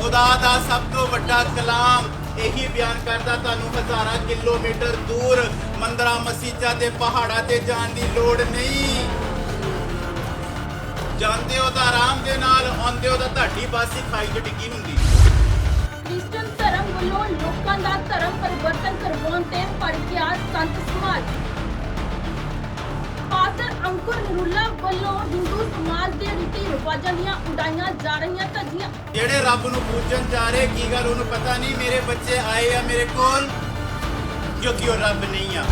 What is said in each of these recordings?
ਖੁਦਾ ਦਾ ਸਭ ਤੋਂ ਵੱਡਾ ਕਲਾਮ ਇਹੀ ਬਿਆਨ ਕਰਦਾ ਤੁਹਾਨੂੰ ਹਜ਼ਾਰਾਂ ਕਿਲੋਮੀਟਰ ਦੂਰ ਮੰਦਰਾਂ, ਮਸਜਿਦਾਂ ਤੇ ਪਹਾੜਾਂ ਤੇ ਜਾਣ ਦੀ ਲੋੜ ਨਹੀਂ। ਜਾਂਦੇ ਹੋ ਤਾਂ ਆਰਾਮ ਦੇ ਨਾਲ, ਆਉਂਦੇ ਹੋ ਤਾਂ ਤੁਹਾਡੀ ਬਾਸੀ ਖਾਈ 'ਚ ਡਿੱਗੀ ਹੁੰਦੀ। ਕ੍ਰਿਸਚਨ ਧਰਮ ਵੱਲੋਂ ਲੋਕਾਂ ਦਾ ਧਰਮ ਪਰਿਵਰਤਨ ਕਰਵਾਉਣ ਤੇ ਭੜ ਗਿਆ ਸੰਤ ਸਮਾਜ। ਪਾਸਟਰ ਅੰਕੁਰ ਨਰੂਲਾ ਵੱਲੋਂ ਹਿੰਦੂ ਸਮਾਜ ਦੇ ਰੀਤੀ ਰਿਵਾਜਾਂ ਦੀਆਂ ਉਡਾਈਆਂ ਜਾ ਰਹੀਆਂ ਧੱਜੀਆਂ ਜਿਹੜੇ ਰੱਬ ਨੂੰ ਪੂਜਣ ਜਾ ਰਹੇ ਕੀ ਗੱਲ ਉਹਨੂੰ ਪਤਾ ਨਹੀਂ ਮੇਰੇ ਬੱਚੇ ਆਏ ਆ ਮੇਰੇ ਕੋਲ ਕਿਉਂਕਿ ਉਹ ਰੱਬ ਨਹੀਂ ਆ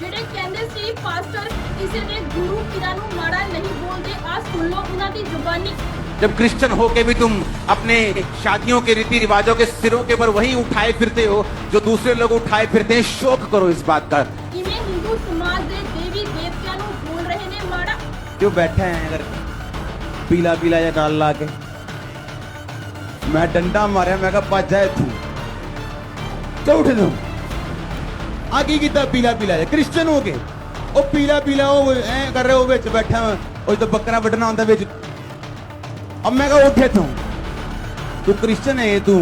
ਜਿਹੜੇ ਕਹਿੰਦੇ ਸੀ ਪਾਸਟਰ ਕਿਸੇ ਦੇ ਗੁਰੂ ਪੀਰਾਂ ਨੂੰ ਮਾੜਾ ਨਹੀਂ ਬੋਲਦੇ ਆ ਸੁਣ ਲਓ ਉਹਨਾਂ ਦੀ ਜ਼ੁਬਾਨੀ जब क्रिश्चियन होके भी तुम अपने शादियों के रीति रिवाजों के सिरों के ऊपर वही उठाए फिरते हो जो दूसरे लोग उठाए फिरते हैं शोक करो इस बात का ਕਿਵੇਂ ਹਿੰਦੂ ਸਮਾਜ ਜੋ ਬੈਠਾ ਐ ਅਗਰ ਪੀਲਾ ਪੀਲਾ ਜਿਹਾ ਟਾਲ ਲਾ ਕੇ। ਮੈਂ ਡੰਡਾ ਮਾਰਿਆ ਮੈਂ ਕਿਹਾ ਭੱਜ ਜਾ ਇੱਥੋਂ। ਚੌਠ ਨੂੰ ਆ ਕੀ ਕੀਤਾ ਪੀਲਾ ਪੀਲਾ ਜਿਹਾ? ਕ੍ਰਿਸਚਨ ਹੋ ਕੇ। ਉਹ ਪੀਲਾ ਪੀਲਾ ਉਹ ਐ ਕਰ ਰਿਹਾ ਉਹ ਵਿੱਚ ਬੈਠਾ ਉਹ ਜਦੋਂ ਬੱਕਰਾ ਵੱਢਣਾ ਹੁੰਦਾ ਵਿੱਚ। ਅਬ ਮੈਂ ਕਿਹਾ ਉੱਠੇ ਤੂੰ ਤੂੰ ਕ੍ਰਿਸਚਨ ਹੈ ਤੂੰ।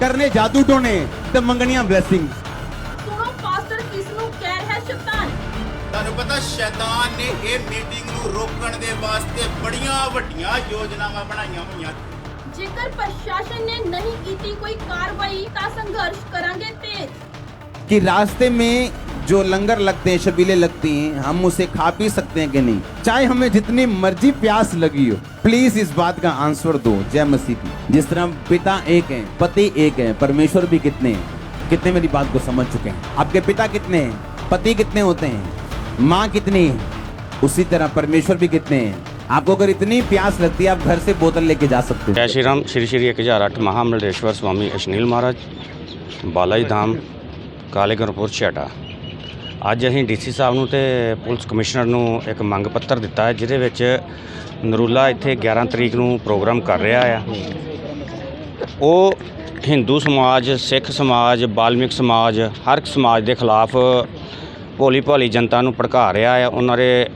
ਕਰਨੇ ਜਾਦੂ ਟੋਣੇ ਤੇ ਮੰਗਣੀਆਂ ਬਲੇਸਿੰਗ ਸੁਣੋ ਪਾਸਟਰ ਕਿਸ ਨੂੰ ਕਹਿ ਰਿਹਾ ਸ਼ੈਤਾਨ? ਤੁਹਾਨੂੰ ਪਤਾ ਸ਼ੈਤਾਨ ਨੇ ਇਹ ਮੀਟਿੰਗ ਨੂੰ ਰੋਕਣ ਦੇ ਵਾਸਤੇ ਬੜੀਆਂ ਵੱਡੀਆਂ ਯੋਜਨਾਵਾਂ ਬਣਾਈਆਂ ਹੋਈਆਂ ਜੇਕਰ ਪ੍ਰਸ਼ਾਸਨ ਨੇ ਨਹੀਂ ਕੀਤੀ ਕੋਈ ਕਾਰਵਾਈ ਤਾਂ ਸੰਘਰਸ਼ ਕਰਾਂਗੇ ਤੇਜ਼ कि रास्ते में जो लंगर लगते हैं शबीले लगती हैं हम उसे खा पी सकते हैं कि नहीं चाहे हमें जितनी मर्जी प्यास लगी हो प्लीज इस बात का आंसर दो जय मसीह की जिस तरह पिता एक है पति एक है परमेश्वर भी कितने हैं कितने मेरी बात को समझ चुके हैं आपके पिता कितने हैं पति कितने होते हैं माँ कितनी है उसी तरह परमेश्वर भी कितने हैं आपको अगर इतनी प्यास लगती है आप घर से बोतल लेके जा सकते ਜੈ हो ਸ਼੍ਰੀ ਰਾਮ ਸ਼੍ਰੀ ਸ਼੍ਰੀ 1008 ਮਹਾਮੰਡਲੇਸ਼ਵਰ ਸਵਾਮੀ ਅਸ਼ਨੀਲ ਮਹਾਰਾਜ ਬਾਲਾ ਜੀ ਧਾਮ ਕਾਲੇਗਰਪੁਰ ਛੇਟਾ ਅੱਜ ਅਸੀਂ ਡੀਸੀ ਸਾਹਿਬ ਨੂੰ ਤੇ ਪੁਲਿਸ ਕਮਿਸ਼ਨਰ ਨੂੰ ਇੱਕ ਮੰਗ ਪੱਤਰ ਦਿੱਤਾ ਹੈ ਜਿਹਦੇ ਵਿੱਚ ਨਰੂਲਾ ਇੱਥੇ 11 ਤਰੀਕ ਨੂੰ ਪ੍ਰੋਗਰਾਮ ਕਰ ਰਿਹਾ ਆ ਉਹ ਹਿੰਦੂ ਸਮਾਜ ਸਿੱਖ ਸਮਾਜ ਬਾਲਮਿਕ ਸਮਾਜ ਹਰ ਇੱਕ ਸਮਾਜ ਦੇ ਖਿਲਾਫ ਭੋਲੀ ਭਾਲੀ ਜਨਤਾ ਨੂੰ ਭੜਕਾ ਰਿਹਾ ਆ ਉਹਨਾਂ ਦੇ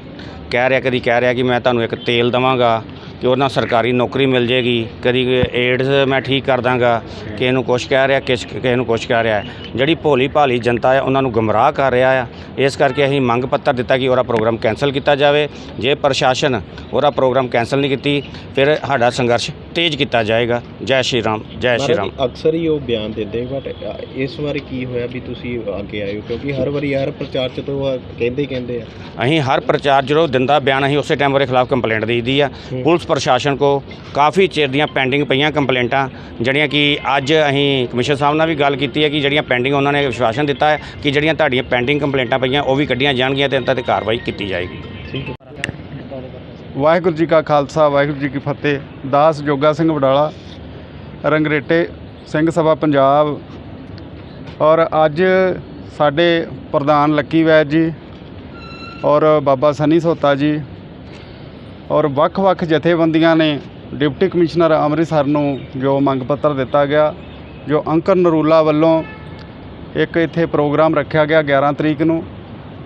ਕਹਿ ਰਿਹਾ ਕਦੀ ਕਹਿ ਰਿਹਾ ਕਿ ਮੈਂ ਤੁਹਾਨੂੰ ਇੱਕ ਤੇਲ ਦਵਾਂਗਾ। ਕਿ ਉਹਨਾਂ ਸਰਕਾਰੀ ਨੌਕਰੀ ਮਿਲ ਜੇਗੀ ਕਦੀ ਏਡਸ ਮੈਂ ਠੀਕ ਕਰ ਦਾਂਗਾ ਕਿ ਇਹਨੂੰ ਕੁਛ ਕਹਿ ਰਿਹਾ ਕਿਸ ਕਿਸੇ ਨੂੰ ਕੁਛ ਕਹਿ ਰਿਹਾ। ਜਿਹੜੀ ਭੋਲੀ ਭਾਲੀ ਜਨਤਾ ਹੈ ਉਹਨਾਂ ਨੂੰ ਗਮਰਾਹ ਕਰ ਰਿਹਾ ਆ। ਇਸ ਕਰਕੇ ਅਸੀਂ ਮੰਗ ਪੱਤਰ ਦਿੱਤਾ ਕਿ ਉਹਦਾ ਪ੍ਰੋਗਰਾਮ ਕੈਨਸਲ ਕੀਤਾ ਜਾਵੇ। ਜੇ ਪ੍ਰਸ਼ਾਸਨ ਉਹਦਾ ਪ੍ਰੋਗਰਾਮ ਕੈਨਸਲ ਨਹੀਂ ਕੀਤੀ ਫਿਰ ਸਾਡਾ ਸੰਘਰਸ਼ ਤੇਜ਼ ਕੀਤਾ ਜਾਏਗਾ। ਜੈ ਸ਼੍ਰੀ ਰਾਮ ਜੈ ਸ਼੍ਰੀ ਰਾਮ। ਅਕਸਰ ਹੀ ਉਹ ਬਿਆਨ ਦਿੰਦੇ ਬਟ ਇਸ ਵਾਰੀ ਕੀ ਹੋਇਆ ਵੀ ਤੁਸੀਂ ਅੱਗੇ ਆਏ ਹੋ? ਕਿਉਂਕਿ ਹਰ ਵਾਰੀ ਯਾਰ ਪ੍ਰਚਾਰ ਚ ਤਾਂ ਕਹਿੰਦੇ ਹੀ ਕਹਿੰਦੇ ਆ। ਅਸੀਂ ਹਰ ਪ੍ਰਚਾਰ ਜਦੋਂ ਦਿੰਦਾ ਬਿਆਨ ਅਸੀਂ ਉਸੇ ਟਾਈਮ ਉਹਦੇ ਖਿਲਾਫ ਕੰਪਲੇਂਟ ਦੇਈਦੀ ਆ। ਪੁਲਿਸ ਪ੍ਰਸ਼ਾਸਨ ਕੋ ਕਾਫੀ ਚਿਰ ਦੀਆਂ ਪੈਂਡਿੰਗ ਪਈਆਂ ਕੰਪਲੇਂਟਾਂ ਜਿਹੜੀਆਂ ਕਿ ਅੱਜ ਅਸੀਂ ਕਮਿਸ਼ਨ ਸਾਹਿਬ ਨਾਲ ਵੀ ਗੱਲ ਕੀਤੀ ਹੈ ਕਿ ਜਿਹੜੀਆਂ ਪੈਂਡਿੰਗ ਉਹਨਾਂ ਨੇ ਵਿਸ਼ਵਾਸਨ ਦਿੱਤਾ ਹੈ ਕਿ ਜਿਹੜੀਆਂ ਤੁਹਾਡੀਆਂ ਪੈਂਡਿੰਗ ਕੰਪਲੇਂਟਾਂ ਪਈਆਂ ਉਹ ਵੀ ਕੱਢੀਆਂ ਜਾਣਗੀਆਂ ਤੇ ਇਹਨਾਂ ਤੇ ਕਾਰਵਾਈ ਕੀਤੀ ਜਾਏਗੀ। ਠੀਕ ਹੈ ਵਾਹਿਗੁਰੂ ਜੀ ਕਾ ਖਾਲਸਾ, ਵਾਹਿਗੁਰੂ ਜੀ ਕੀ ਫਤਿਹ। ਦਾਸ ਜੋਗਾ ਸਿੰਘ ਵਡਾਲਾ, ਰੰਗਰੇਟੇ ਸਿੰਘ ਸਭਾ ਪੰਜਾਬ। ਔਰ ਅੱਜ ਸਾਡੇ ਪ੍ਰਧਾਨ ਲੱਕੀ ਵੈਦ ਜੀ ਔਰ ਬਾਬਾ ਸਨੀ ਸੋਤਾ ਜੀ ਔਰ ਵੱਖ-ਵੱਖ ਜਥੇਬੰਦੀਆਂ ਨੇ ਡਿਪਟੀ ਕਮਿਸ਼ਨਰ ਅੰਮ੍ਰਿਤਸਰ ਨੂੰ ਜੋ ਮੰਗ ਪੱਤਰ ਦਿੱਤਾ ਗਿਆ ਜੋ ਅੰਕਰ ਨਰੂਲਾ ਵੱਲੋਂ ਇੱਕ ਇੱਥੇ ਪ੍ਰੋਗਰਾਮ ਰੱਖਿਆ ਗਿਆ 11 ਤਰੀਕ ਨੂੰ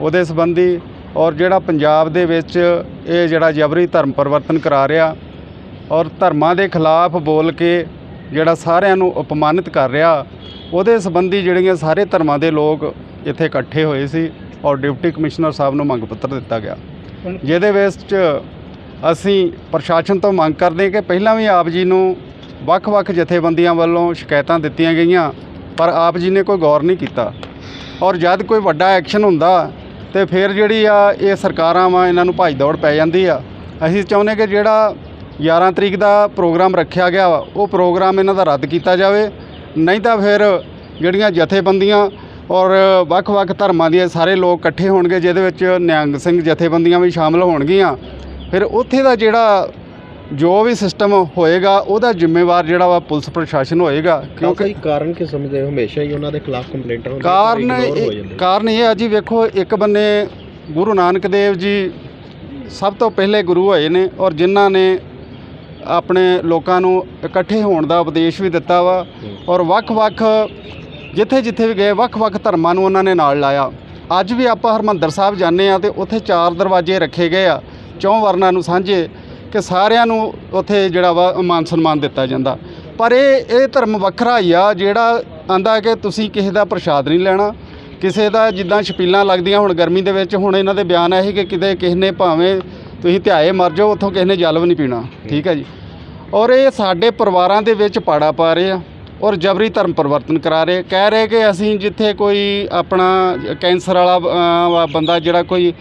ਉਹਦੇ ਸੰਬੰਧੀ ਔਰ ਜਿਹੜਾ ਪੰਜਾਬ ਦੇ ਵਿੱਚ ਇਹ ਜਿਹੜਾ ਜਬਰੀ ਧਰਮ ਪਰਿਵਰਤਨ ਕਰਾ ਰਿਹਾ ਔਰ ਧਰਮਾਂ ਦੇ ਖਿਲਾਫ ਬੋਲ ਕੇ ਜਿਹੜਾ ਸਾਰਿਆਂ ਨੂੰ ਅਪਮਾਨਿਤ ਕਰ ਰਿਹਾ ਉਹਦੇ ਸੰਬੰਧੀ ਜਿਹੜੀਆਂ ਸਾਰੇ ਧਰਮਾਂ ਦੇ ਲੋਕ ਇੱਥੇ ਇਕੱਠੇ ਹੋਏ ਸੀ ਔਰ ਡਿਪਟੀ ਕਮਿਸ਼ਨਰ ਸਾਹਿਬ ਨੂੰ ਮੰਗ ਪੱਤਰ ਦਿੱਤਾ ਗਿਆ। ਜਿਹਦੇ ਵਿੱਚ ਅਸੀਂ ਪ੍ਰਸ਼ਾਸਨ ਤੋਂ ਮੰਗ ਕਰਦੇ ਹਾਂ ਕਿ ਪਹਿਲਾਂ ਵੀ ਆਪ ਜੀ ਨੂੰ ਵੱਖ-ਵੱਖ ਜਥੇਬੰਦੀਆਂ ਵੱਲੋਂ ਸ਼ਿਕਾਇਤਾਂ ਦਿੱਤੀਆਂ ਗਈਆਂ, ਪਰ ਆਪ ਜੀ ਨੇ ਕੋਈ ਗੌਰ ਨਹੀਂ ਕੀਤਾ। ਔਰ ਜਦ ਕੋਈ ਵੱਡਾ ਐਕਸ਼ਨ ਹੁੰਦਾ ਤੇ ਫਿਰ ਜਿਹੜੀ ਆ, ਇਹ ਸਰਕਾਰਾਂ ਵਾ ਇਹਨਾਂ ਨੂੰ ਭੱਜ ਦੌੜ ਪੈ ਜਾਂਦੀ ਆ। ਅਸੀਂ ਚਾਹੁੰਦੇ ਕਿ ਜਿਹੜਾ 11 ਤਰੀਕ ਦਾ ਪ੍ਰੋਗਰਾਮ ਰੱਖਿਆ ਗਿਆ ਵਾ, ਉਹ ਪ੍ਰੋਗਰਾਮ ਇਹਨਾਂ ਦਾ ਰੱਦ ਕੀਤਾ ਜਾਵੇ। ਨਹੀਂ ਤਾਂ ਫਿਰ ਜਿਹੜੀਆਂ ਜਥੇਬੰਦੀਆਂ ਔਰ ਵੱਖ-ਵੱਖ ਧਰਮਾਂ ਦੇ ਸਾਰੇ ਲੋਕ ਇਕੱਠੇ ਹੋਣਗੇ, ਜਿਹਦੇ ਵਿੱਚ ਨਿਹੰਗ ਸਿੰਘ ਜਥੇਬੰਦੀਆਂ ਵੀ ਸ਼ਾਮਲ ਹੋਣਗੀਆਂ। ਫਿਰ ਉੱਥੇ ਦਾ ਜਿਹੜਾ ਜੋ ਵੀ ਸਿਸਟਮ ਹੋਏਗਾ ਉਹਦਾ ਜ਼ਿੰਮੇਵਾਰ ਜਿਹੜਾ ਵਾ ਪੁਲਿਸ ਪ੍ਰਸ਼ਾਸਨ ਹੋਏਗਾ ਕਿਉਂਕਿ ਕਾਰਨ ਕੀ ਸਮਝਦੇ ਹੋ? ਹਮੇਸ਼ਾ ਹੀ ਉਹਨਾਂ ਦੇ ਖਿਲਾਫ ਕੰਪਲੇਂਟਾਂ ਹੁੰਦੀਆਂ ਕਾਰਨ ਇਹ- ਕਾਰਨ ਇਹ ਆ ਜੀ ਵੇਖੋ ਇੱਕ ਬੰਨੇ ਗੁਰੂ ਨਾਨਕ ਦੇਵ ਜੀ ਸਭ ਤੋਂ ਪਹਿਲੇ ਗੁਰੂ ਹੋਏ ਨੇ ਔਰ ਜਿਨ੍ਹਾਂ ਨੇ ਆਪਣੇ ਲੋਕਾਂ ਨੂੰ ਇਕੱਠੇ ਹੋਣ ਦਾ ਉਪਦੇਸ਼ ਵੀ ਦਿੱਤਾ ਵਾ ਔਰ ਵੱਖ-ਵੱਖ ਜਿੱਥੇ ਜਿੱਥੇ ਵੀ ਗਏ ਵੱਖ-ਵੱਖ ਧਰਮਾਂ ਨੂੰ ਉਹਨਾਂ ਨੇ ਨਾਲ ਲਾਇਆ। ਅੱਜ ਵੀ ਆਪਾਂ ਹਰਮੰਦਰ ਸਾਹਿਬ ਜਾਂਦੇ ਆ ਤੇ ਉੱਥੇ ਚਾਰ ਦਰਵਾਜ਼ੇ ਰੱਖੇ ਗਏ ਆ। ਚੌਂ ਵਰਨਾਂ ਨੂੰ ਸਾਂਝੇ ਕਿ ਸਾਰਿਆਂ ਨੂੰ ਉੱਥੇ ਜਿਹੜਾ ਵਾ ਮਾਨ ਸਨਮਾਨ ਦਿੱਤਾ ਜਾਂਦਾ। ਪਰ ਇਹ ਇਹ ਧਰਮ ਵੱਖਰਾ ਹੀ ਆ, ਜਿਹੜਾ ਆਂਦਾ ਕਿ ਤੁਸੀਂ ਕਿਸੇ ਦਾ ਪ੍ਰਸ਼ਾਦ ਨਹੀਂ ਲੈਣਾ, ਕਿਸੇ ਦਾ ਜਿੱਦਾਂ ਛਪੀਲਾਂ ਲੱਗਦੀਆਂ ਹੁਣ ਗਰਮੀ ਦੇ ਵਿੱਚ, ਹੁਣ ਇਹਨਾਂ ਦੇ ਬਿਆਨ ਇਹ ਕਿ ਕਿਤੇ ਕਿਸੇ ਨੇ ਭਾਵੇਂ ਤੁਸੀਂ ਧਿਆਏ ਮਰ ਜਾਓ, ਉੱਥੋਂ ਕਿਸੇ ਨੇ ਜਲ ਵੀ ਨਹੀਂ ਪੀਣਾ। ਠੀਕ ਹੈ ਜੀ। ਔਰ ਇਹ ਸਾਡੇ ਪਰਿਵਾਰਾਂ ਦੇ ਵਿੱਚ ਪਾੜਾ ਪਾ ਰਹੇ ਆ। ਔਰ ਜਬਰੀ ਧਰਮ ਪਰਿਵਰਤਨ ਕਰਾ ਰਹੇ। ਕਹਿ ਰਹੇ ਕਿ ਅਸੀਂ ਜਿੱਥੇ ਕੋਈ ਆਪਣਾ ਕੈਂਸਰ ਵਾਲਾ ਬੰਦਾ ਜਿਹੜਾ ਕੋਈ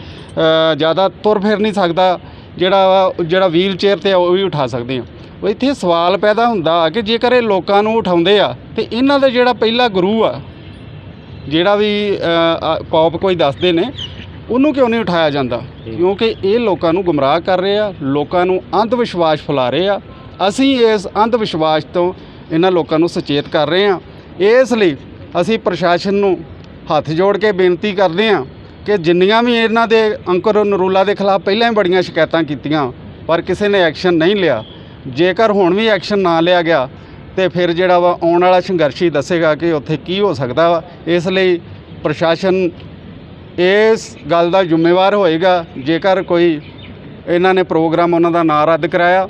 ਜ਼ਿਆਦਾ ਤੁਰ ਫਿਰ ਨਹੀਂ ਸਕਦਾ ਜਿਹੜਾ ਜਿਹੜਾ ਵੀਲ ਚੇਅਰ ਤੇ ਉਹ ਵੀ ਉਠਾ ਸਕਦੇ ਆ ਉਹ ਇੱਥੇ ਸਵਾਲ ਪੈਦਾ ਹੁੰਦਾ ਕਿ ਜੇਕਰ ਇਹ ਲੋਕਾਂ ਨੂੰ ਉਠਾਉਂਦੇ ਆ ਤੇ ਇਹਨਾਂ ਦਾ ਜਿਹੜਾ ਪਹਿਲਾ ਗੁਰੂ ਆ ਜਿਹੜਾ ਵੀ ਪੌਪ ਕੋਈ ਦੱਸਦੇ ਨੇ ਉਹਨੂੰ ਕਿਉਂ ਨਹੀਂ ਉਠਾਇਆ ਜਾਂਦਾ? ਕਿਉਂਕਿ ਇਹ ਲੋਕਾਂ ਨੂੰ ਗੁੰਮਰਾਹ ਕਰ ਰਹੇ ਆ ਲੋਕਾਂ ਨੂੰ ਅੰਧ ਵਿਸ਼ਵਾਸ ਫੈਲਾ ਰਹੇ ਆ। ਅਸੀਂ ਇਸ ਅੰਧ ਵਿਸ਼ਵਾਸ ਤੋਂ ਇਹਨਾਂ ਲੋਕਾਂ ਨੂੰ ਸੁਚੇਤ ਕਰ ਰਹੇ ਹਾਂ। ਇਸ ਲਈ ਅਸੀਂ ਪ੍ਰਸ਼ਾਸਨ ਨੂੰ ਹੱਥ ਜੋੜ ਕੇ ਬੇਨਤੀ ਕਰਦੇ ਹਾਂ ਕਿ ਜਿੰਨੀਆਂ ਵੀ ਇਹਨਾਂ ਦੇ ਅੰਕੁਰ ਨਰੂਲਾ ਦੇ ਖਿਲਾਫ ਪਹਿਲਾਂ ਹੀ ਬੜੀਆਂ ਸ਼ਿਕਾਇਤਾਂ ਕੀਤੀਆਂ, ਪਰ ਕਿਸੇ ਨੇ ਐਕਸ਼ਨ ਨਹੀਂ ਲਿਆ। ਜੇਕਰ ਹੁਣ ਵੀ ਐਕਸ਼ਨ ਨਾ ਲਿਆ ਗਿਆ, ਤੇ ਫਿਰ ਜਿਹੜਾ ਵਾ ਆਉਣ ਵਾਲਾ ਸੰਘਰਸ਼ ਹੀ ਦੱਸੇਗਾ ਕਿ ਉੱਥੇ ਕੀ ਹੋ ਸਕਦਾ ਵਾ। ਇਸ ਲਈ ਪ੍ਰਸ਼ਾਸਨ ਇਸ ਗੱਲ ਦਾ ਜ਼ਿੰਮੇਵਾਰ ਹੋਏਗਾ। ਜੇਕਰ ਕੋਈ ਇਹਨਾਂ ਨੇ ਪ੍ਰੋਗਰਾਮ ਉਹਨਾਂ ਦਾ ਨਾਂ ਰੱਦ ਕਰਾਇਆ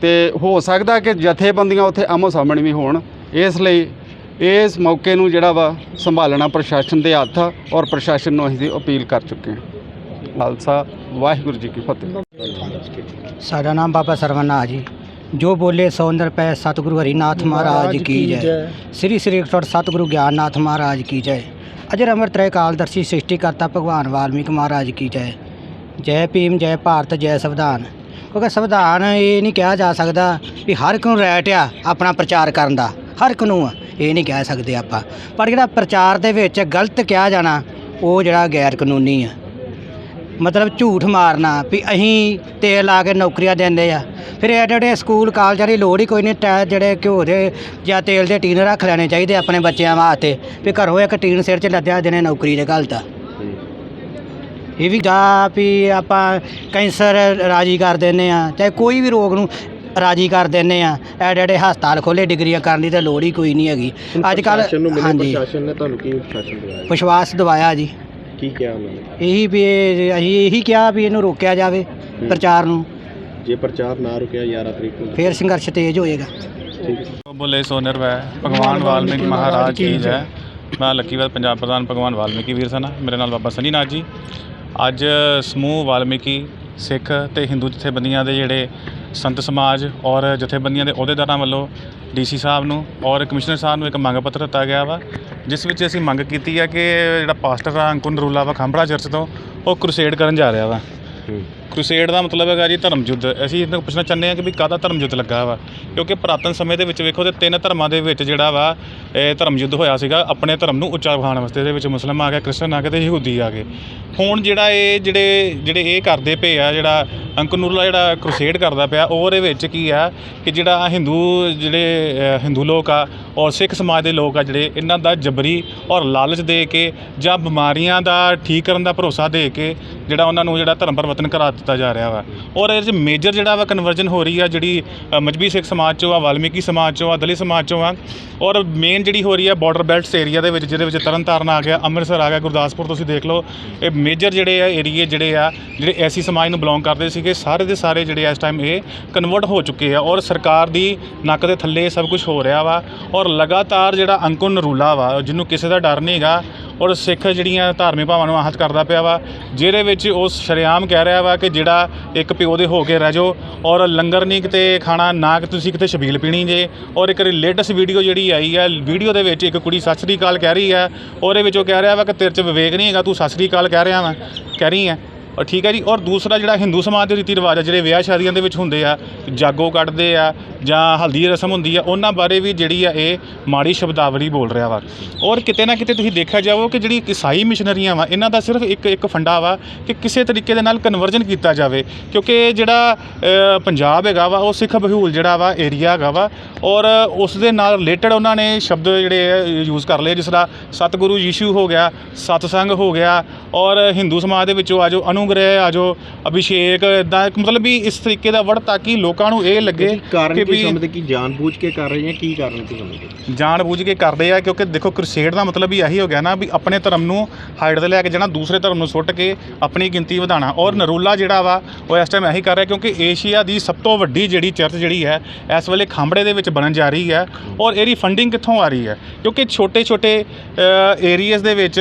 ਤੇ ਹੋ ਸਕਦਾ ਕਿ ਜਥੇਬੰਦੀਆਂ ਉੱਥੇ ਆਮੋ ਸਾਹਮਣੇ ਵੀ ਹੋਣ। ਇਸ ਲਈ ਇਸ ਮੌਕੇ ਨੂੰ ਜਿਹੜਾ ਵਾ ਸੰਭਾਲਣਾ ਪ੍ਰਸ਼ਾਸਨ ਦੇ ਹੱਥ ਆ ਔਰ ਪ੍ਰਸ਼ਾਸਨ ਨੂੰ ਅਸੀਂ ਅਪੀਲ ਕਰ ਚੁੱਕੇ ਹਾਂ। ਖਾਲਸਾ ਵਾਹਿਗੁਰੂ ਜੀ ਕੀ ਫਤਿਹ। ਸਾਡਾ ਨਾਮ ਬਾਬਾ ਸਰਵਨਾਥ ਜੀ। ਜੋ ਬੋਲੇ ਸੌ ਨਿਰਪੈ ਸਤਿਗੁਰੂ ਹਰੀਨਾਥ ਮਹਾਰਾਜ ਕੀ ਜੈ। ਸ੍ਰੀ ਸ੍ਰੀ ਅਖੰਡ ਸਤਿਗੁਰੂ ਗਿਆਨਨਾਥ ਮਹਾਰਾਜ ਕੀ ਜੈ। ਅਜਰ ਅਮਰ ਤ੍ਰੈ ਕਾਲਦਰਸ਼ੀ ਸ੍ਰਿਸ਼ਟੀ ਕਰਤਾ ਭਗਵਾਨ ਵਾਲਮੀਕ ਮਹਾਰਾਜ ਕੀ ਜੈ। ਜੈ ਭੀਮ ਜੈ ਭਾਰਤ ਜੈ ਸੰਵਿਧਾਨ। ਕਿਉਂਕਿ ਸੰਵਿਧਾਨ ਇਹ ਨਹੀਂ ਕਿਹਾ ਜਾ ਸਕਦਾ ਵੀ ਹਰ ਇੱਕ ਨੂੰ ਰਾਈਟ ਆ ਆਪਣਾ ਪ੍ਰਚਾਰ ਕਰਨ ਦਾ। ਹਰ ਇੱਕ ਨੂੰ ਆ, ਇਹ ਨਹੀਂ ਕਹਿ ਸਕਦੇ ਆਪਾਂ। ਪਰ ਜਿਹੜਾ ਪ੍ਰਚਾਰ ਦੇ ਵਿੱਚ ਗਲਤ ਕਿਹਾ ਜਾਣਾ, ਉਹ ਜਿਹੜਾ ਗੈਰ ਕਾਨੂੰਨੀ ਆ। ਮਤਲਬ ਝੂਠ ਮਾਰਨਾ ਵੀ ਅਸੀਂ ਤੇਲ ਲਾ ਕੇ ਨੌਕਰੀਆਂ ਦਿੰਦੇ ਆ। ਫਿਰ ਐਡੇ ਐਡੇ ਸਕੂਲ, ਕਾਲਜਾਂ ਦੀ ਲੋੜ ਹੀ ਕੋਈ ਨਹੀਂ ਟੈ ਜਿਹੜੇ ਘਿਓ ਦੇ ਜਾਂ ਤੇਲ ਦੇ ਟੀਨ ਰੱਖ ਲੈਣੇ ਚਾਹੀਦੇ ਆਪਣੇ ਬੱਚਿਆਂ ਵਾਸਤੇ। ਵੀ ਘਰੋਂ ਇੱਕ ਟੀਨ ਸਿਰ 'ਚ ਲੱਦਿਆ ਦੇਣੇ ਨੌਕਰੀ ਦੇ ਗਲਤ ਇਹ ਵੀ ਗਾ ਵੀ ਆਪਾਂ ਕੈਂਸਰ ਰਾਜੀ ਕਰ ਦਿੰਦੇ ਆ ਚਾਹੇ ਕੋਈ ਵੀ ਰੋਗ ਨੂੰ ਰਾਜੀ ਕਰ ਦਿੰਦੇ ਆ ਐਡੇ ਐਡੇ ਹਸਪਤਾਲ ਖੋਲੇ ਡਿਗਰੀਆਂ ਕਰਨ ਦੀ ਤਾਂ ਲੋੜ ਹੀ ਕੋਈ ਨਹੀਂ ਹੈਗੀ। ਅੱਜ ਕੱਲ ਪ੍ਰਸ਼ਾਸਨ ਨੂੰ ਮਿਲੇ ਹਾਂਜੀ। ਪ੍ਰਸ਼ਾਸਨ ਨੇ ਤੁਹਾਨੂੰ ਕੀ ਪ੍ਰਸ਼ਾਸਨ ਦਿਵਾਇਆ? ਵਿਸ਼ਵਾਸ ਦਿਵਾਇਆ ਜੀ। ਕੀ ਕਿਹਾ ਉਹਨਾਂ ਨੇ? ਇਹੀ ਵੀ ਇਹ- ਅਸੀਂ ਇਹੀ ਕਿਹਾ ਵੀ ਇਹਨੂੰ ਰੋਕਿਆ ਜਾਵੇ ਪ੍ਰਚਾਰ ਨੂੰ। ਜੇ ਪ੍ਰਚਾਰ ਨਾ ਰੁਕਿਆ 11 ਤਰੀਕ ਨੂੰ। ਫਿਰ ਸੰਘਰਸ਼ ਤੇਜ਼ ਹੋਏਗਾ। ਠੀਕ ਹੈ। ਬੋਲੇ ਸੋ ਨਿਰਵੈ ਭਗਵਾਨ ਵਾਲਮੀਕੀ ਮਹਾਰਾਜ ਕੀ ਜੈ। ਮੈਂ ਲੱਕੀਵਾਲ ਪੰਜਾਬ ਪ੍ਰਧਾਨ ਭਗਵਾਨ ਵਾਲਮੀਕੀ ਵੀਰ ਸਨਾ। ਮੇਰੇ ਨਾਲ ਬਾਬਾ ਸਨੀ ਨਾਥ ਜੀ। ਅੱਜ ਸਮੂਹ ਵਾਲਮੀਕੀ, ਸਿੱਖ ਤੇ ਹਿੰਦੂ ਜਥੇਬੰਦੀਆਂ ਦੇ ਜਿਹੜੇ ਸੰਤ ਸਮਾਜ ਔਰ ਜਥੇਬੰਦੀਆਂ ਦੇ ਅਹੁਦੇਦਾਰਾਂ ਵੱਲੋਂ ਡੀਸੀ ਸਾਹਿਬ ਨੂੰ ਔਰ ਕਮਿਸ਼ਨਰ ਸਾਹਿਬ ਨੂੰ ਇੱਕ ਮੰਗ ਪੱਤਰ ਦਿੱਤਾ ਗਿਆ ਵਾ, ਜਿਸ ਵਿੱਚ ਅਸੀਂ ਮੰਗ ਕੀਤੀ ਆ ਕਿ ਜਿਹੜਾ ਪਾਸਟਰ ਆ, ਅੰਕੁਰ ਨਰੂਲਾ ਵਾ ਖਾਂਬੜਾ ਚਰਚ ਤੋਂ, ਉਹ ਕ੍ਰੂਸੇਡ ਕਰਨ ਜਾ ਰਿਹਾ ਵਾ। ਕ੍ਰੂਸੇਡ ਦਾ ਮਤਲਬ ਹੈਗਾ ਜੀ ਧਰਮ ਯੁੱਧ ਅਸੀਂ ਇਹਨਾਂ ਨੂੰ ਪੁੱਛਣਾ ਚਾਹੁੰਦੇ ਹਾਂ ਕਿ ਵੀ ਕਾਹਦਾ ਧਰਮ ਯੁੱਧ ਲੱਗਾ ਵਾ? ਕਿਉਂਕਿ ਪੁਰਾਤਨ ਸਮੇਂ ਦੇ ਵਿੱਚ ਵੇਖੋ ਤੇ ਤਿੰਨ ਧਰਮਾਂ ਦੇ ਵਿੱਚ ਜਿਹੜਾ ਵਾ, ਇਹ ਧਰਮ ਯੁੱਧ ਹੋਇਆ ਸੀਗਾ, ਆਪਣੇ ਧਰਮ ਨੂੰ ਉੱਚਾ ਵਿਖਾਉਣ ਵਾਸਤੇ। ਇਹਦੇ ਵਿੱਚ ਮੁਸਲਮਾਨ ਆ ਗਏ, ਕ੍ਰਿਸਚਨ ਆ ਗਏ ਤੇ ਯਹੂਦੀ ਆ ਗਏ। ਹੁਣ ਜਿਹੜਾ ਇਹ ਜਿਹੜੇ ਜਿਹੜੇ ਇਹ ਕਰਦੇ ਪਏ ਆ, ਜਿਹੜਾ ਅੰਕਨੂਰਲਾ ਜਿਹੜਾ ਕ੍ਰੂਸੇਡ ਕਰਦਾ ਪਿਆ ਉਹਦੇ ਵਿੱਚ ਕੀ ਆ ਕਿ ਜਿਹੜਾ ਹਿੰਦੂ ਜਿਹੜੇ ਹਿੰਦੂ ਲੋਕ ਆ ਔਰ ਸਿੱਖ ਸਮਾਜ ਦੇ ਲੋਕ ਆ ਜਿਹੜੇ, ਇਹਨਾਂ ਦਾ ਜਬਰੀ ਔਰ ਲਾਲਚ ਦੇ ਕੇ ਜਾਂ ਬਿਮਾਰੀਆਂ ਦਾ ਠੀਕ ਕਰਨ ਦਾ ਭਰੋਸਾ ਦੇ ਕੇ ਜਿਹੜਾ ਉਹਨਾਂ ਨੂੰ ਜਿਹੜਾ ਧਰਮ ਪਰਿਵਰਤਨ ਕਰਾ ਦਿੱਤਾ ਜਾ ਰਿਹਾ ਵਾ। ਔਰ ਇਹ 'ਚ ਮੇਜਰ ਜਿਹੜਾ ਵਾ ਕਨਵਰਜਨ ਹੋ ਰਹੀ ਆ ਜਿਹੜੀ ਅ, ਮਜਬੀ ਸਿੱਖ ਸਮਾਜ ਚੋਂ ਆ ਵਾਲਮੀਕੀ ਸਮਾਜ ਚੋਂ ਆ ਦਲਿਤ ਸਮਾਜ ਚੋਂ ਆ। ਔਰ ਮੇਨ ਜਿਹੜੀ ਹੋ ਰਹੀ ਆ ਬਾਰਡਰ ਬੈਲਟਸ ਏਰੀਆ ਦੇ ਵਿੱਚ ਜਿਹਦੇ ਵਿੱਚ ਤਰਨਤਾਰਨ ਆ ਗਿਆ ਅੰਮ੍ਰਿਤਸਰ ਆ ਗਿਆ ਗੁਰਦਾਸਪੁਰ ਤੁਸੀਂ ਦੇਖ ਲਓ। ਇਹ ਮੇਜਰ ਜਿਹੜੇ ਆ ਏਰੀਏ ਜਿਹੜੇ ਆ ਜਿਹੜੇ ਐਸੀ ਸਮਾਜ ਨੂੰ ਬਿਲੋਂਗ ਕਰਦੇ ਸੀਗੇ ਸਾਰੇ ਦੇ ਸਾਰੇ ਜਿਹੜੇ ਇਸ ਟਾਈਮ ਇਹ ਕਨਵਰਟ ਹੋ ਚੁੱਕੇ ਆ। ਔਰ ਸਰਕਾਰ ਦੀ ਨੱਕ ਦੇ ਥੱਲੇ ਇਹ ਸਭ ਕੁਝ ਹੋ ਰਿਹਾ ਵਾ। ਔਰ ਲਗਾਤਾਰ ਜਿਹੜਾ ਅੰਕੁਰ ਨਰੂਲਾ ਵਾ ਜਿਹਨੂੰ ਕਿਸੇ ਦਾ ਡਰ ਨਹੀਂ ਹੈਗਾ ਔਰ ਸਿੱਖ ਜਿਹੜੀਆਂ ਧਾਰਮਿਕ ਭਾਵਾਂ ਨੂੰ ਆਹਤ ਕਰਦਾ ਪਿਆ ਵਾ, ਜਿਹਦੇ ਵਿੱਚ ਉਹ ਸ਼ਰੇਆਮ ਕਹਿ ਰਿਹਾ ਵਾ ਕਿ ਜਿਹੜਾ ਇੱਕ ਪਿਓ ਦੇ ਹੋ ਕੇ ਰਹਿ ਜਾਓ ਔਰ ਲੰਗਰ ਨਹੀਂ ਕਿਤੇ ਖਾਣਾ, ਨਾ ਕਿ ਤੁਸੀਂ ਕਿਤੇ ਛਬੀਲ ਪੀਣੀ ਜੇ। ਔਰ ਇੱਕ ਲੇਟੈਸਟ ਵੀਡੀਓ ਜਿਹੜੀ ਆਈ ਹੈ ਵੀਡੀਓ ਦੇ ਵਿੱਚ ਇੱਕ ਕੁੜੀ ਸਤਿ ਸ੍ਰੀ ਅਕਾਲ ਕਹਿ ਰਹੀ ਹੈ ਉਹਦੇ ਵਿੱਚ ਉਹ ਕਹਿ ਰਿਹਾ ਵਾ ਕਿ ਤੇਰੇ 'ਚ ਵਿਵੇਕ ਨਹੀਂ ਹੈਗਾ, ਤੂੰ ਸਤਿ ਸ੍ਰੀ ਅਕਾਲ ਕਹਿ ਰਿਹਾ ਵਾ, ਕਹਿ ਰਹੀ ਹੈ ਔਰ ਠੀਕ ਹੈ ਜੀ, ਔਰ ਦੂਸਰਾ ਜਿਹੜਾ ਹਿੰਦੂ ਸਮਾਜ ਦੇ ਰੀਤੀ ਰਿਵਾਜ ਆ, ਜਿਹੜੇ ਵਿਆਹ ਸ਼ਾਦੀਆਂ ਦੇ ਵਿੱਚ ਹੁੰਦੇ ਆ, ਜਾਗੋ ਕੱਢਦੇ ਆ ਜਾਂ ਹਲਦੀ ਦੀ ਰਸਮ ਹੁੰਦੀ ਆ ਉਹਨਾਂ ਬਾਰੇ ਵੀ ਜਿਹੜੀ ਆ ਇਹ ਮਾੜੀ ਸ਼ਬਦਾਵਲੀ ਬੋਲ ਰਿਹਾ ਵਾ। ਔਰ ਕਿਤੇ ਨਾ ਕਿਤੇ ਤੁਸੀਂ ਦੇਖਿਆ ਜਾਵੋ ਕਿ ਜਿਹੜੀ ਈਸਾਈ ਮਿਸ਼ਨਰੀਆਂ ਵਾ ਇਹਨਾਂ ਦਾ ਸਿਰਫ ਇੱਕ ਇੱਕ ਫੰਡਾ ਵਾ ਕਿ ਕਿਸੇ ਤਰੀਕੇ ਦੇ ਨਾਲ ਕਨਵਰਜਨ ਕੀਤਾ ਜਾਵੇ। ਕਿਉਂਕਿ ਜਿਹੜਾ ਪੰਜਾਬ ਹੈਗਾ ਵਾ ਉਹ ਸਿੱਖ ਬਹੂਲ ਜਿਹੜਾ ਵਾ ਏਰੀਆ ਹੈਗਾ ਵਾ। ਔਰ ਉਸ ਦੇ ਨਾਲ ਰਿਲੇਟਡ ਉਹਨਾਂ ਨੇ ਸ਼ਬਦ ਜਿਹੜੇ ਯੂਜ਼ ਕਰ ਲਏ ਜਿਸ ਤਰ੍ਹਾਂ ਸਤਿਗੁਰੂ ਯੀਸ਼ੂ ਹੋ ਗਿਆ ਸਤਸੰਗ ਹੋ ਗਿਆ ਔਰ ਹਿੰਦੂ ਸਮਾਜ ਦੇ ਵਿੱਚੋਂ ਆ ਜੋ ਅਨੂ ਨੂੰ ਗਰੇ ਆ ਜਾਓ ਅਭਿਸ਼ੇਕ ਇਦਾਂ ਮਤਲਬ ਵੀ ਇਸ ਤਰੀਕੇ ਦਾ ਵੜ ਤਾਂ ਕਿ ਲੋਕਾਂ ਨੂੰ ਇਹ ਲੱਗੇ ਕੀ ਵੀ ਸਮਝਦੇ ਕਿ ਜਾਣਬੁੱਝ ਕੇ ਕਰ ਰਹੇ ਜਾਂ ਕੀ ਕਾਰਨ ਕੀ ਸਮਝਦੇ ਜਾਣ ਬੁੱਝ ਕੇ ਕਰਦੇ ਆ ਕਿਉਂਕਿ ਦੇਖੋ ਕ੍ਰੂਸੇਡ ਦਾ ਮਤਲਬ ਵੀ ਇਹੀ ਹੋ ਗਿਆ ਨਾ ਵੀ ਆਪਣੇ ਧਰਮ ਨੂੰ ਹਾਈਡ ਤੇ ਲੈ ਕੇ ਜਾਣਾ ਦੂਸਰੇ ਧਰਮ ਨੂੰ ਸੁੱਟ ਕੇ ਆਪਣੀ ਗਿਣਤੀ ਵਧਾਉਣਾ। ਔਰ ਨਰੂਲਾ ਜਿਹੜਾ ਵਾ ਉਹ ਇਸ ਟਾਈਮ ਇਹੀ ਕਰ ਰਿਹਾ ਕਿਉਂਕਿ ਏਸ਼ੀਆ ਦੀ ਸਭ ਤੋਂ ਵੱਡੀ ਜਿਹੜੀ ਚਰਚ ਜਿਹੜੀ ਹੈ ਇਸ ਵੇਲੇ ਖਾਂਬੜੇ ਦੇ ਵਿੱਚ ਬਣਨ ਜਾ ਰਹੀ ਹੈ। ਔਰ ਇਹਦੀ ਫੰਡਿੰਗ ਕਿੱਥੋਂ ਆ ਰਹੀ ਹੈ? ਕਿਉਂਕਿ ਛੋਟੇ ਛੋਟੇ ਏਰੀਆਜ਼ ਦੇ ਵਿੱਚ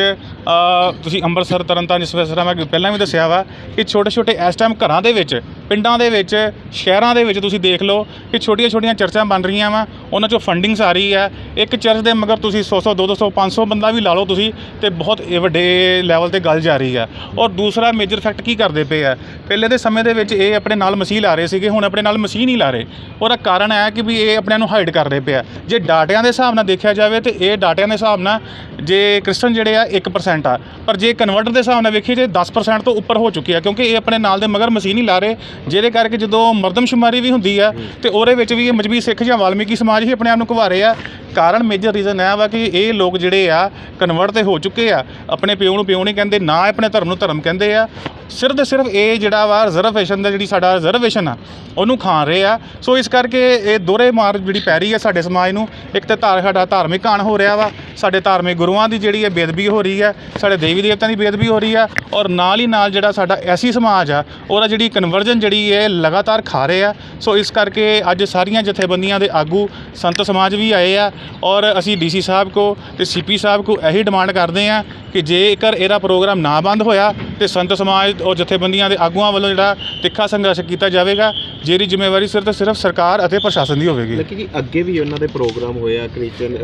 ਤੁਸੀਂ ਅੰਮ੍ਰਿਤਸਰ ਤਰਨਤਾਰਨ ਜਿਸ ਤਰ੍ਹਾਂ ਮੈਂ ਪਹਿਲਾਂ ਵੀ ਦੱਸਿਆ ਵਾ ਕਿ ਛੋਟੇ ਛੋਟੇ ਇਸ ਟਾਈਮ ਘਰਾਂ ਦੇ ਵਿੱਚ ਪਿੰਡਾਂ ਦੇ ਵਿੱਚ, ਸ਼ਹਿਰਾਂ ਦੇ ਵਿੱਚ ਤੁਸੀਂ ਦੇਖ ਲਓ ਕਿ ਛੋਟੀਆਂ ਛੋਟੀਆਂ ਚਰਚਾਂ ਬਣ ਰਹੀਆਂ ਵਾ। ਉਹਨਾਂ ਚੋਂ ਫੰਡਿੰਗਸ ਆ ਰਹੀ ਹੈ। ਇੱਕ ਚਰਚ ਦੇ ਮਗਰ ਤੁਸੀਂ 100 100 200 500 ਬੰਦਾ ਵੀ ਲਾ ਲਓ ਤੁਸੀਂ ਤੇ ਬਹੁਤ ਇਹ ਵੱਡੇ ਲੈਵਲ ਤੇ ਗੱਲ ਜਾ ਰਹੀ ਹੈ। ਔਰ ਦੂਸਰਾ ਮੇਜਰ ਫੈਕਟ ਕੀ ਕਰਦੇ ਪਏ ਆ? ਪਹਿਲੇ ਦੇ ਸਮੇਂ ਦੇ ਵਿੱਚ ਇਹ ਆਪਣੇ ਨਾਲ ਮਸੀਹ ਲਾ ਰਹੇ ਸੀਗੇ, ਹੁਣ ਆਪਣੇ ਨਾਲ ਮਸੀਹ ਨਹੀਂ ਲਾ ਰਹੇ। ਉਹਦਾ ਕਾਰਨ ਹੈ ਕਿ ਵੀ ਇਹ ਆਪਣੇ ਨੂੰ ਹਾਈਡ ਕਰਦੇ ਪਿਆ ਜੇ ਡਾਟਿਆਂ ਦੇ ਹਿਸਾਬ ਨਾਲ ਦੇਖਿਆ ਜਾਵੇ ਤੇ ਇਹ ਡਾਟਿਆਂ ਦੇ ਹਿਸਾਬ ਨਾਲ ਜੇ ਕ੍ਰਿਸਚਨ ਜਿਹੜੇ ਆ 1% ਆ। ਪਰ ਜੇ ਕਨਵਰਟਰ ਦੇ ਹਿਸਾਬ ਨਾਲ ਵੇਖੀਏ, ਜੇ 10% ਤੋਂ ਉੱਪਰ ਹੋ ਚੁੱਕੇ ਆ, ਕਿਉਂਕਿ ਇਹ ਆਪਣੇ ਨਾਲ ਦੇ ਮਗਰ ਮਸੀਹ ਨਹੀਂ ਲਾ ਰਹੇ ਜਿਹਦੇ ਕਰਕੇ ਜਦੋਂ ਮਰਦਮਸ਼ੁਮਾਰੀ ਵੀ ਹੁੰਦੀ ਆ ਤੇ ਉਹਦੇ ਵਿੱਚ ਵੀ ਇਹ ਮਜਬੀ ਸਿੱਖ ਜਾਂ ਵਾਲਮੀਕੀ ਸਮਾਜ ਹੀ ਆਪਣੇ ਆਪ ਨੂੰ ਘਵਾਰੇ ਆ ਕਾਰਨ ਮੇਜਰ ਰੀਜ਼ਨ ਹੈ ਵਾ ਕਿ ਇਹ ਲੋਕ ਜਿਹੜੇ ਆ ਕਨਵਰਟ ਤੇ ਹੋ ਚੁੱਕੇ ਆ। ਆਪਣੇ ਪਿਓ ਨੂੰ ਪਿਓ ਨਹੀਂ ਕਹਿੰਦੇ, ਨਾ ਆਪਣੇ ਧਰਮ ਨੂੰ ਧਰਮ ਕਹਿੰਦੇ ਆ। ਸਿਰਫ ਤੇ ਸਿਰਫ ਇਹ ਜਿਹੜਾ ਵਾ ਰਿਜ਼ਰਵੇਸ਼ਨ ਦਾ ਜਿਹੜੀ ਸਾਡਾ ਰਿਜ਼ਰਵੇਸ਼ਨ ਆ, ਉਹਨੂੰ ਖਾਣ ਰਹੇ ਆ। ਸੋ ਇਸ ਕਰਕੇ ਇਹ ਦੋਹਰੇ ਮਾਰ ਜਿਹੜੀ ਪੈ ਰਹੀ ਆ ਸਾਡੇ ਸਮਾਜ ਨੂੰ, ਇੱਕ ਤੇ ਧਾਰ, ਸਾਡਾ ਧਾਰਮਿਕ ਕਾਣ ਹੋ ਰਿਹਾ ਵਾ, ਸਾਡੇ ਧਾਰਮਿਕ ਗੁਰੂਆਂ ਦੀ ਜਿਹੜੀ ਹੈ ਬੇਦਬੀ ਹੋ ਰਹੀ ਹੈ ਸਾਡੇ ਦੇਵੀ ਦੇਵਤਿਆਂ ਦੀ ਬੇਦਬੀ ਹੋ ਰਹੀ ਆ, ਔਰ ਨਾਲ ਹੀ ਨਾਲ ਜਿਹੜਾ ਸਾਡਾ ਐਸੀ ਸਮਾਜ ਆ, ਉਹਦਾ ਜਿਹੜੀ ਕਨਵਰਜਨ ਜਿਹੜੀ ਹੈ ਲਗਾਤਾਰ ਖਾ ਰਹੇ ਆ। ਸੋ ਇਸ ਕਰਕੇ ਅੱਜ ਸਾਰੀਆਂ ਜਥੇਬੰਦੀਆਂ ਦੇ ਆਗੂ, ਸੰਤ ਸਮਾਜ ਵੀ ਆਏ ਆ ਔਰ ਅਸੀਂ ਡੀਸੀ ਸਾਹਿਬ ਕੋ ਤੇ ਸੀਪੀ ਸਾਹਿਬ ਕੋ ਇਹੀ ਡਿਮਾਂਡ ਕਰਦੇ ਆ ਕਿ ਜੇਕਰ ਇਹਦਾ ਪ੍ਰੋਗਰਾਮ ਨਾ ਬੰਦ ਹੋਇਆ ਤੇ ਸੰਤ ਸਮਾਜ ਔਰ ਜਥੇਬੰਦੀਆਂ ਦੇ ਆਗੂਆਂ ਵੱਲੋਂ ਜਿਹੜਾ ਤਿੱਖਾ ਸੰਘਰਸ਼ ਕੀਤਾ ਜਾਵੇਗਾ ਜਿਹਦੀ ਜ਼ਿੰਮੇਵਾਰੀ ਸਿਰਫ ਤੇ ਸਿਰਫ ਸਰਕਾਰ ਅਤੇ ਪ੍ਰਸ਼ਾਸਨ ਦੀ ਹੋਵੇਗੀ। ਲੇਕਿਨ ਜੀ ਅੱਗੇ ਵੀ ਉਹਨਾਂ ਦੇ ਪ੍ਰੋਗਰਾਮ ਹੋਇਆ ਕ੍ਰਿਸਚਨ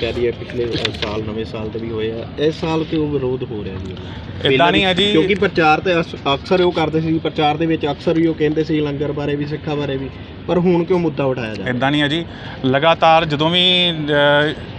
ਕਹਿ ਦਈਏ ਪਿਛਲੇ ਸਾਲ ਨਵੇਂ ਸਾਲ ਤੇ ਵੀ ਹੋਇਆ ਇਸ ਸਾਲ ਕਿਉਂ ਵਿਰੋਧ ਹੋ ਰਿਹਾ ਜੀ? ਏਦਾਂ ਨਹੀਂ ਹੈ ਜੀ। ਕਿਉਂਕਿ ਪ੍ਰਚਾਰ ਤੇ ਅਕਸਰ ਉਹ ਕਰਦੇ ਸੀ ਪ੍ਰਚਾਰ ਦੇ ਵਿੱਚ ਅਕਸਰ ਵੀ ਉਹ ਕਹਿੰਦੇ ਸੀ ਲੰਗਰ ਬਾਰੇ ਵੀ ਸਿੱਖਾਂ ਬਾਰੇ ਵੀ। ਪਰ ਹੁਣ ਕਿਉਂ ਮੁੱਦਾ ਉਠਾਇਆ ਜਾ ਇਦਾਂ ਨਹੀਂ ਹੈ ਜੀ। ਲਗਾਤਾਰ ਜਦੋਂ ਵੀ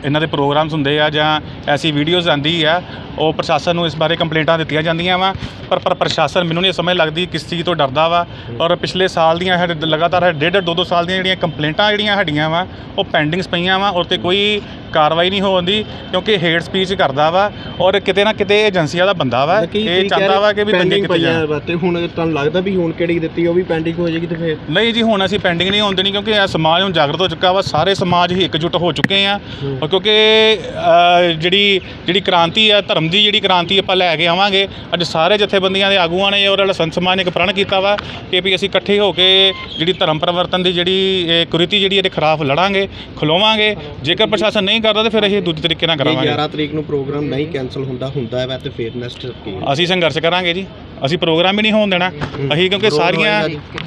ਇਹਨਾਂ ਦੇ ਪ੍ਰੋਗਰਾਮਸ ਹੁੰਦੇ ਆ ਜਾਂ ਐਸੀ ਵੀਡੀਓਜ਼ ਆਂਦੀ ਆ ਉਹ ਪ੍ਰਸ਼ਾਸਨ ਨੂੰ ਇਸ ਬਾਰੇ ਕੰਪਲੇਂਟਾਂ ਦਿੱਤੀਆਂ ਜਾਂਦੀਆਂ ਵਾ ਪਰ ਪਰ ਪ੍ਰਸ਼ਾਸਨ ਮੈਨੂੰ ਨਹੀਂ ਸਮਝ ਲੱਗਦੀ ਕਿਸ ਚੀਜ਼ ਤੋਂ ਡਰਦਾ ਵਾ। ਔਰ ਪਿਛਲੇ ਸਾਲ ਦੀਆਂ ਸਾਡੇ ਲਗਾਤਾਰ ਡੇਢ ਦੋ ਦੋ ਸਾਲ ਦੀਆਂ ਜਿਹੜੀਆਂ ਕੰਪਲੇਂਟਾਂ ਜਿਹੜੀਆਂ ਸਾਡੀਆਂ ਵਾ ਉਹ ਪੈਂਡਿੰਗਸ ਪਈਆਂ ਵਾ ਔਰ ਤੇ ਕੋਈ ਕਾਰਵਾਈ ਨਹੀਂ ਹੋਉਂਦੀ ਕਿਉਂਕਿ ਹੇਟ ਸਪੀਚ ਕਰਦਾ ਵਾ ਔਰ ਕਿਤੇ ਨਾ ਕਿਤੇ ਏਜੰਸੀਆਂ ਦਾ ਬੰਦਾ ਵਾ ਇਹ ਚਾਹੁੰਦਾ ਵਾ ਕਿ ਵੀ ਦੰਗੇ ਕੀਤੇ ਜਾਣ। ਤੇ ਹੁਣ ਤੁਹਾਨੂੰ ਲੱਗਦਾ ਵੀ ਹੁਣ ਕਿਹੜੀ ਦਿੱਤੀ ਉਹ ਵੀ ਪੈਂਡਿੰਗ ਹੋ ਜਾਏਗੀ ਤੇ ਫਿਰ? ਨਹੀਂ ਜੀ ਹੁਣ ਅਸੀਂ ਪੈਂਡਿੰਗ ਨਹੀਂ ਹੋਣ ਦੇਣੀ ਕਿਉਂਕਿ ਇਹ ਸਮਾਜ ਹੁਣ ਜਾਗਰਤ ਹੋ ਚੁੱਕਾ ਵਾ ਸਾਰੇ ਸਮਾਜ ਹੀ ਇਕਜੁੱਟ ਹੋ ਚੁੱਕੇ ਆ। ਔਰ ਕਿਉਂਕਿ ਜਿਹੜੀ ਜਿਹੜੀ ਕ੍ਰਾਂਤੀ ਆ ਧਰਮ ਦੀ ਜਿਹੜੀ ਕ੍ਰਾਂਤੀ ਆਪਾਂ ਲੈ ਕੇ ਆਵਾਂਗੇ ਅੱਜ ਸਾਰੇ ਜਥੇਬੰਦੀਆਂ ਦੇ ਆਗੂਆਂ ਨੇ ਔਰ ਜਿਹੜਾ ਸੰਤ ਸਮਾਜ ਨੇ ਇੱਕ ਪ੍ਰਣ ਕੀਤਾ ਵਾ ਕਿ ਵੀ ਅਸੀਂ ਇਕੱਠੇ ਹੋ ਕੇ ਜਿਹੜੀ ਧਰਮ ਪਰਿਵਰਤਨ ਦੀ ਜਿਹੜੀ ਕੁਰੀਤੀ ਜਿਹੜੀ ਇਹਦੇ ਖਿਲਾਫ ਲੜਾਂਗੇ ਖਲੋਵਾਂਗੇ। ਜੇਕਰ ਪ੍ਰਸ਼ਾਸਨ ਨਹੀਂ ਕਰਦਾ ਤਾਂ ਫਿਰ ਅਸੀਂ ਦੂਜੇ ਤਰੀਕੇ ਨਾਲ ਜੇ ਕਰਾਵਾਂਗੇ 11 ਤਰੀਕ ਨੂੰ ਪ੍ਰੋਗਰਾਮ ਨਹੀਂ ਕੈਨਸਲ ਹੁੰਦਾ ਹੁੰਦਾ ਹੈ ਤੇ ਫਿਰ ਨੈਕਸਟ? ਅਸੀਂ ਸੰਘਰਸ਼ ਕਰਾਂਗੇ ਜੀ। ਅਸੀਂ ਪ੍ਰੋਗਰਾਮ ਹੀ ਨਹੀਂ ਹੋਣ ਦੇਣਾ। ਅਸੀਂ ਕਿਉਂਕਿ ਸਾਰੀਆਂ।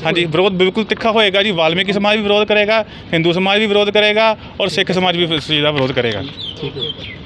ਹਾਂਜੀ ਵਿਰੋਧ ਬਿਲਕੁਲ ਤਿੱਖਾ ਹੋਏਗਾ ਜੀ। ਵਾਲਮੀਕੀ ਸਮਾਜ ਵੀ ਵਿਰੋਧ ਕਰੇਗਾ ਹਿੰਦੂ ਸਮਾਜ ਵੀ ਵਿਰੋਧ ਕਰੇਗਾ ਔਰ ਸਿੱਖ ਸਮਾਜ ਵੀ ਇਸ ਚੀਜ਼ ਦਾ ਵਿਰੋਧ ਕਰੇਗਾ। ਠੀਕ ਹੈ।